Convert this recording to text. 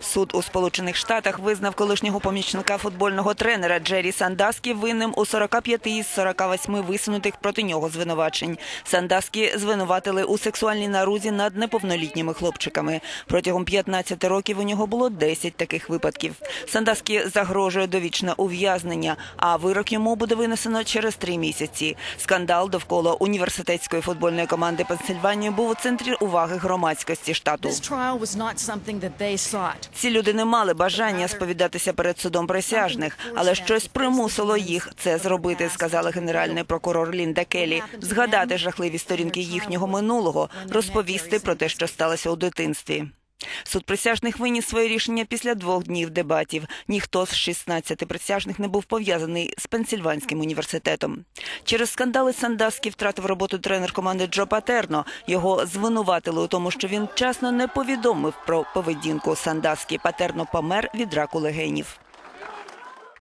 Суд у Сполучених Штатах визнав колишнього помічника футбольного тренера Джері Сандаскі винним у 45 із 48 висунутих проти нього звинувачень. Сандаскі звинуватили у сексуальній нарузі над неповнолітніми хлопчиками. Протягом 15 років у нього було 10 таких випадків. Сандаскі загрожує довічне ув'язнення, а вирок йому буде винесено через три місяці. Скандал довкола університетської футбольної команди Пенсильванії був у центрі уваги громадськості штату. Ці люди не мали бажання сповідатися перед судом присяжних, але щось примусило їх це зробити, сказала генеральний прокурор Лінда Келлі. Згадати жахливі сторінки їхнього минулого, розповісти про те, що сталося у дитинстві. Суд присяжних виніс своє рішення після двох днів дебатів. Ніхто з 16 присяжних не був пов'язаний з Пенсільванським університетом. Через скандали Сандаскі втратив роботу тренер команди Джо Патерно. Його звинуватили у тому, що він вчасно не повідомив про поведінку Сандаскі. Патерно помер від раку легенів.